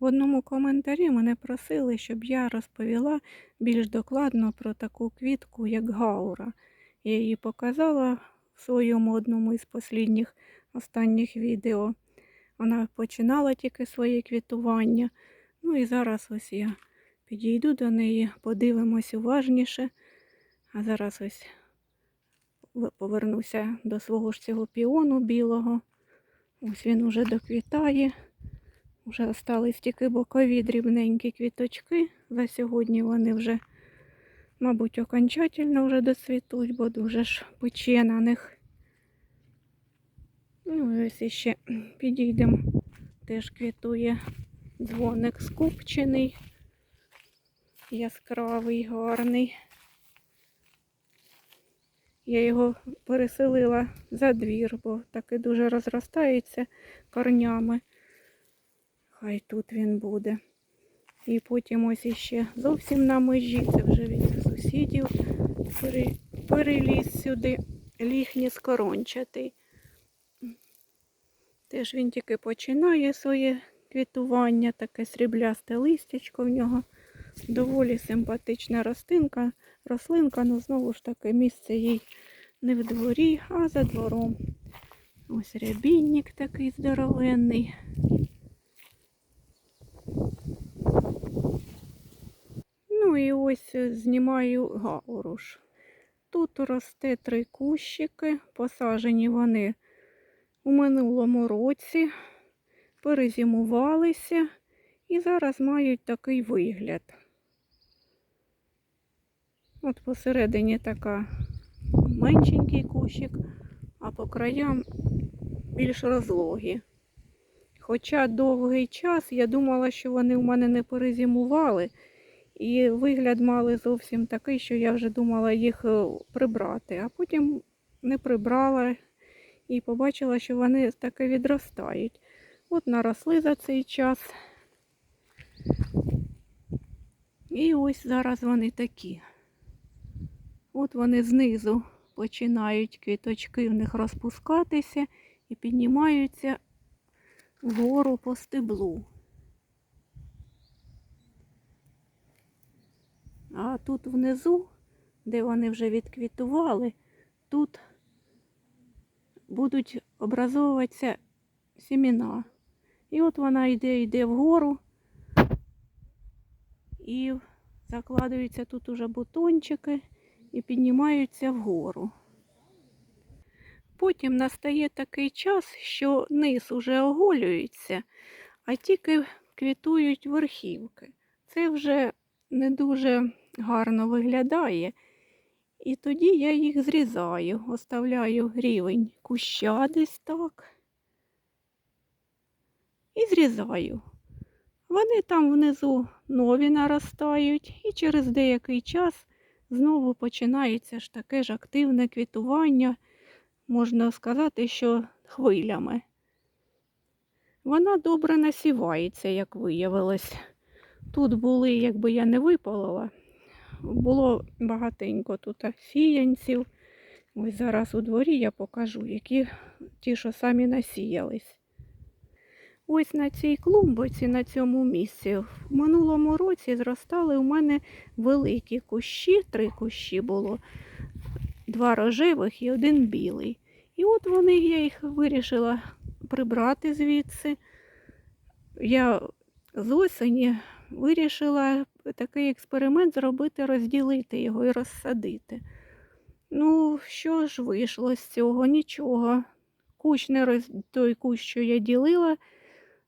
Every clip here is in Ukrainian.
В одному коментарі мене просили, щоб я розповіла більш докладно про таку квітку, як гаура. Я її показала в своєму одному із послідніх останніх відео. Вона починала тільки своє квітування. Ну і зараз ось я підійду до неї, подивимось уважніше. А зараз ось повернуся до свого ж цього піону білого. Ось він уже доквітає. Уже остались тільки бокові дрібненькі квіточки. За сьогодні вони вже, мабуть, окончательно вже доцвітуть, бо дуже ж пече на них. Ну, ось іще підійдемо. Теж квітує дзвоник скупчений, яскравий, гарний. Я його переселила за двір, бо таки дуже розростається корнями. Хай тут він буде. І потім ось іще зовсім на межі, це вже від сусідів переліз сюди ліхніс корончатий. Теж він тільки починає своє квітування, таке сріблясте листячко в нього. Доволі симпатична рослинка, рослинка, ну знову ж таки місце їй не в дворі, а за двором. Ось рябінник такий здоровенний. Ну і ось е, знімаю гауруш. Тут росте три кущики, посаджені вони у минулому році, перезимувалися і зараз мають такий вигляд. От посередині така меншенький кущик, а по краям більш розлогі. Хоча довгий час я думала, що вони в мене не перезимували, і вигляд мали зовсім такий, що я вже думала їх е, прибрати, а потім не прибрала і побачила, що вони таки відростають. От наросли за цей час. І ось зараз вони такі. От вони знизу починають квіточки в них розпускатися і піднімаються вгору по стеблу. А тут внизу, де вони вже відквітували, тут будуть образовуватися сіміна. І от вона йде, йде вгору і закладуються тут уже бутончики і піднімаються вгору. Потім настає такий час, що низ уже оголюється, а тільки квітують верхівки. Це вже не дуже гарно виглядає. І тоді я їх зрізаю, оставляю рівень куща десь так. І зрізаю. Вони там внизу нові наростають, і через деякий час знову починається ж таке ж активне квітування, можна сказати, що хвилями. Вона добре насівається, як виявилось. Тут були, якби я не випалила, було багатенько тут сіянців. Ось зараз у дворі я покажу, які ті, що самі насіялись. Ось на цій клумбоці, на цьому місці, в минулому році зростали у мене великі кущі, три кущі було, два рожевих і один білий. І от вони, я їх вирішила прибрати звідси. Я з осені вирішила такий експеримент зробити, розділити його і розсадити. Ну, що ж вийшло з цього? Нічого. Кущ не роз... той кущ, що я ділила,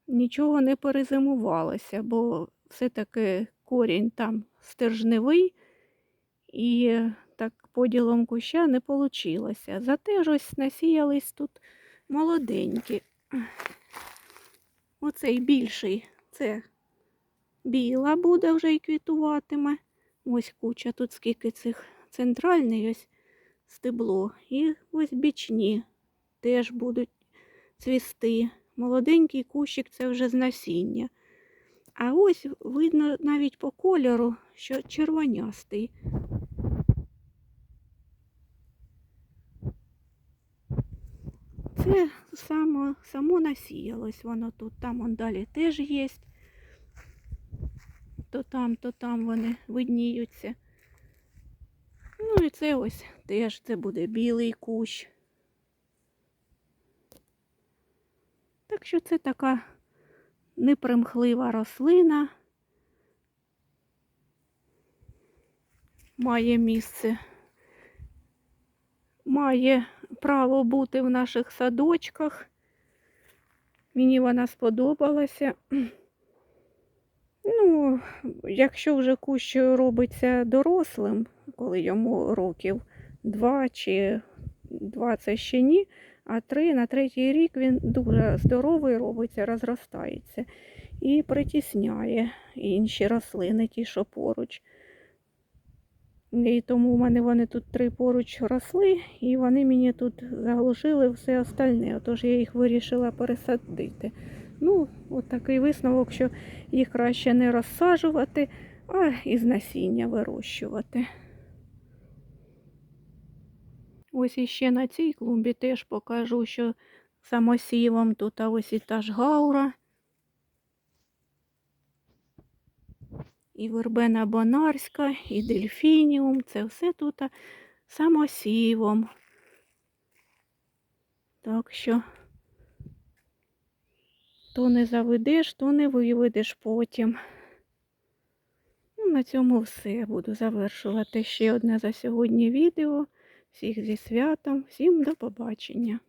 нічого не перезимувалося, бо все-таки корінь там стержневий, і так поділом куща не вийшло. Зате ж ось насіялись тут молоденькі. Оцей більший це біла буде вже і квітуватиме. Ось куча тут скільки цих центральний ось стебло. І ось бічні теж будуть цвісти. Молоденький кущик це вже з насіння. А ось видно навіть по кольору, що червонястий. Це само, само насіялось воно тут, там он далі теж є. То там, то там вони видніються. Ну і це ось теж це буде білий кущ. Так що це така непримхлива рослина. Має місце, має право бути в наших садочках. Мені вона сподобалася. Ну, якщо вже кущ робиться дорослим, коли йому років два чи два це ще ні, а три на третій рік він дуже здоровий робиться, розростається і притісняє інші рослини, ті, що поруч. І тому в мене вони тут три поруч росли, і вони мені тут заглушили все остальне. Отож я їх вирішила пересадити. Ну, от такий висновок, що їх краще не розсаджувати, а із насіння вирощувати. Ось іще на цій клумбі теж покажу, що самосівом тут а ось і та ж гаура. І вербена бонарська, і дельфініум. Це все тут самосівом. Так що то не заведеш, то не виведеш потім. Ну, на цьому все. Буду завершувати ще одне за сьогодні відео. Всіх зі святом, всім до побачення.